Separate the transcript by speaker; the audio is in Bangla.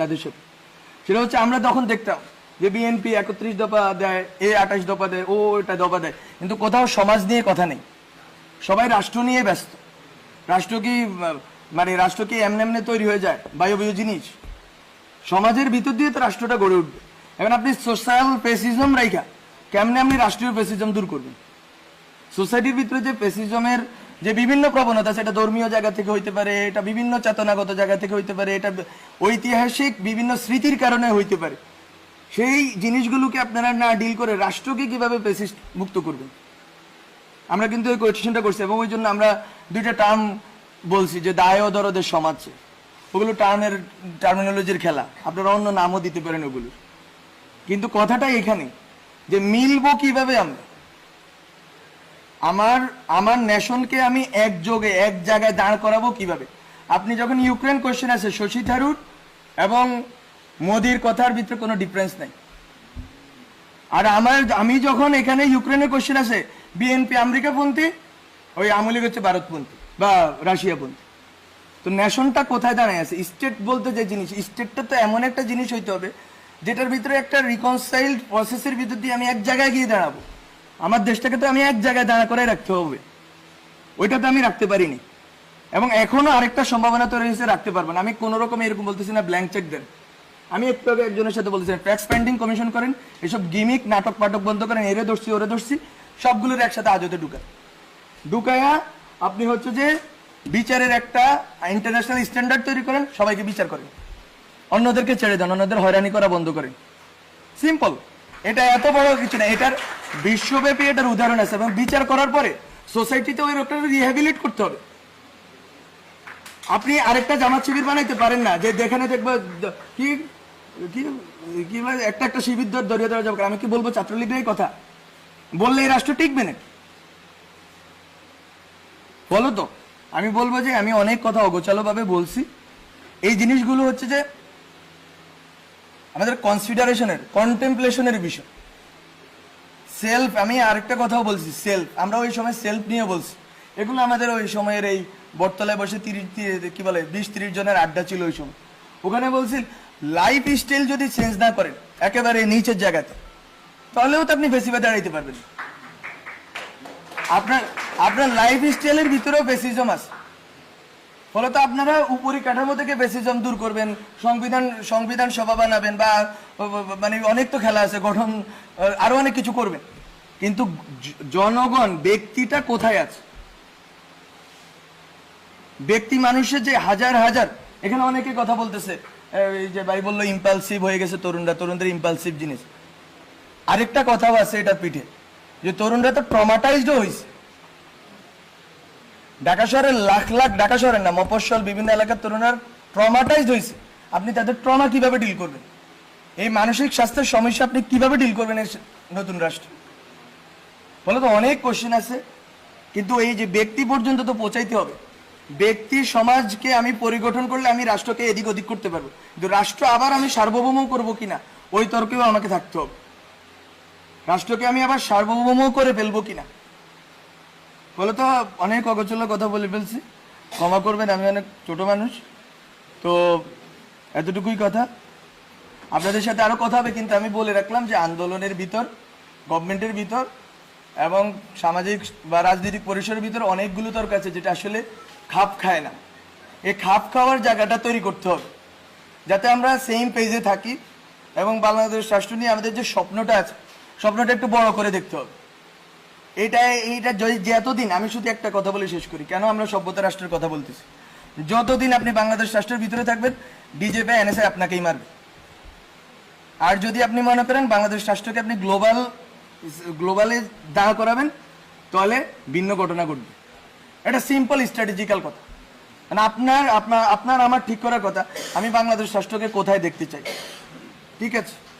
Speaker 1: তাদের সাথে। সেটা হচ্ছে আমরা তখন দেখতাম যে বিএনপি একত্রিশ দফা দেয়, এ আঠাশ দফা দেয়, ও এটা দফা দেয়। কিন্তু কোথাও সমাজ নিয়ে কথা নেই। সবাই রাষ্ট্র নিয়ে ব্যস্ত। রাষ্ট্র কি মানে রাষ্ট্র কি এমনি এমনি তৈরি হয়ে যায়? বায়বীয় জিনিস। সমাজের ভিতর দিয়ে তো রাষ্ট্রটা গড়ে উঠবে। এখন আপনি সোশ্যাল পেসিজম রাইখা, কেমনে আপনি রাষ্ট্রীয় পেসিজম দূর করবেন? সোসাইটির ভিতরে যে পেসিজমের যে বিভিন্ন প্রবণতা, সেটা ধর্মীয় জায়গা থেকে হইতে পারে, এটা বিভিন্ন চেতনাগত জায়গা থেকে হইতে পারে, এটা ঐতিহাসিক বিভিন্ন স্মৃতির কারণে হইতে পারে। সেই জিনিসগুলোকে আপনারা না ডিল করে রাষ্ট্রকে কীভাবে পেসিস্ট মুক্ত করবেন? আমরা কিন্তু ওই কোয়েশনটা করছি এবং ওই জন্য আমরা দুইটা টার্ম বলছি, যে দায় দরদের সমাজ। ওগুলো টার্মের, টার্মিনোলজির খেলা। আপনারা অন্য নামও দিতে পারেন ওগুলো কিন্তু কথাটা এখানে, যে মিলবো কীভাবে আমরা? আমার আমার নেশনকে আমি এক যোগে এক জায়গায় দাঁড় করাবো কীভাবে? আপনি যখন ইউক্রেন কোয়েশ্চেন আছে, শশী থারুর এবং মোদির কথার ভিতরে কোনো ডিফারেন্স নাই। আর আমার, আমি যখন এখানে ইউক্রেনের কোয়েশ্চেন আছে বিএনপি আমেরিকাপন্থী, ওই আমলিগ হচ্ছে ভারতপন্থী বা রাশিয়াপন্থী। তো নেশনটা কোথায় দাঁড়ায় আছে? স্টেট বলতে যে জিনিস স্টেটটা তো এমন একটা জিনিস হইতে হবে, যেটার ভিতরে একটা রিকনসাইল্ড প্রসেসের ভিতর দিয়ে আমি এক জায়গায় গিয়ে দাঁড়াবো। আমার দেশটাকে তো আমি এক জায়গায় দাঁড়া করে রাখতে হবে। ওইটা তো আমি রাখতে পারিনি। এবং এখনও আরেকটা সম্ভাবনা তৈরি হয়েছে, রাখতে পারব না। আমি কোনো রকম এরকম বলতেছি না ব্ল্যাঙ্ক চেক দেন। আমি একটু আগে একজনের সাথে বলতেছি ট্যাক্স পেন্ডিং কমিশন করেন, এসব গিমিক নাটক পাটক বন্ধ করেন, এরে ধরছি, ওরে ধরছি, সবগুলোর একসাথে আজতে ঢুকায় ঢুকায়া আপনি হচ্ছে যে বিচারের একটা ইন্টারন্যাশনাল স্ট্যান্ডার্ড তৈরি করেন, সবাইকে বিচার করেন। অন্যদেরকে ছেড়ে দেন, অন্যদের হয়রানি করা বন্ধ করেন। সিম্পল এটা এত বড় কিছু না, এটার বিশ্বব্যাপী এটার উদাহরণ আছে এবং বিচার করার পরে সোসাইটিতে ওই লোকটা রিহ্যাবিলিট করতে হবে। আপনি আরেকটা জামাত শিবির বানাইতে পারেন না, যে যেখানে দেখব কি কি একটা একটা শিবির ধর দরিয়া ধরা যাবে। আমি কি বলব ছাত্রলীগের কথা? বললে এই রাষ্ট্র টিকবে না বলো তো। আমি বলব যে আমি অনেক কথা অগোচালোভাবে বলছি। এই জিনিসগুলো হচ্ছে যে আমাদের কনসিডারেশনের কন্টেম্পলেশনের বিষয়। সেলফ আমি আরেকটা কথাও বলছি সেলফ আমরা ওই সময় সেলফ নিয়ে বলছি। এগুলো আমাদের ওই সময়ের এই বটতলায় বসে তিরিশ কি বলে, বিশ তিরিশ জনের আড্ডা ছিল ওই সময়। ওখানে বলছি লাইফ স্টাইল যদি চেঞ্জ না করেন, একেবারে নিচের জায়গাতে, তাহলেও তো আপনি বেশিবার দাঁড়াইতে পারবেন। আপনার আপনার লাইফ স্টাইলের ভিতরেও বেসিজম আছে। ফলত আপনারা উপরি কাঠামো থেকে বেসিজম দূর করবেন, সংবিধান সংবিধান সভা বানাবেন বা মানে অনেক তো খেলা আছে, গঠন আরও অনেক কিছু করবেন। কিন্তু জনগণ, ব্যক্তিটা কোথায় আছে? ব্যক্তি মানুষের যে হাজার হাজার, এখানে অনেকে কথা বলতেছে এই যে ভাই বলল ইম্পালসিভ হয়ে গেছে তরুণরা, তরুণদের ইম্পালসিভ জিনিস। আরেকটা কথাও আছে এটার পিঠে, যে তরুণরা তো ট্রমাটাইজড হয়েছে ঢাকা শহরের লাখ লাখ ঢাকা শহরের না মফস্বল বিভিন্ন এলাকার তরুণরা ট্রমাটাইজড হয়েছে। আপনি তাদের ট্রমা কীভাবে ডিল করবেন? এই মানসিক স্বাস্থ্যের সমস্যা আপনি কীভাবে ডিল করবেন নতুন রাষ্ট্র? বলে তো, অনেক কোশ্চেন আছে, কিন্তু এই যে ব্যক্তি পর্যন্ত তো পৌঁছাইতে হবে। ব্যক্তি সমাজকে আমি পরিগঠন করলে আমি রাষ্ট্রকে এদিক ওদিক করতে পারব। কিন্তু রাষ্ট্র আবার আমি সার্বভৌম করব কিনা ওই তর্কেও আমাকে থাকতে হবে। রাষ্ট্রকে আমি আবার সার্বভৌম করে ফেলব কিনা বলে তো অনেক অগোচল কথা বলে ফেলছি। ক্ষমা করবেন, আমি অনেক ছোট মানুষ। তো, এতটুকুই কথা। আপনাদের সাথে আরও কথা হবে, কিন্তু আমি বলে রাখলাম যে আন্দোলনের ভিতর, গভর্নমেন্টের ভিতর এবং সামাজিক বা রাজনৈতিক পরিসরের ভিতর অনেকগুলো তর্ক আছে, যেটা আসলে খাপ খায় না। এই খাপ খাওয়ার জায়গাটা তৈরি করতে হবে। যাতে আমরা সেম পেজে থাকি এবং বাংলাদেশ রাষ্ট্র নিয়ে আমাদের যে স্বপ্নটা আছে, স্বপ্নটা একটু বড় করে দেখতে হবে। এটা, এইটা য- যতদিন, আমি শুধু একটা কথা বলে শেষ করি, কেন আমরা সভ্যতা রাষ্ট্রের কথা বলতেছি? যতদিন আপনি বাংলাদেশ রাষ্ট্রের ভিতরে থাকবেন বিজেপি এনএসআই আপনাকেই মারবে। আর যদি আপনি মনে করেন বাংলাদেশ রাষ্ট্রকে আপনি গ্লোবাল, গ্লোবালে দাঁড় করাবেন, তাহলে ভিন্ন ঘটনা ঘটবে। এটা সিম্পল স্ট্র্যাটেজিক্যাল কথা। মানে আপনার আপনার আপনার, আমার ঠিক করার কথা, আমি বাংলাদেশ রাষ্ট্রকে কোথায় দেখতে চাই? ঠিক আছে?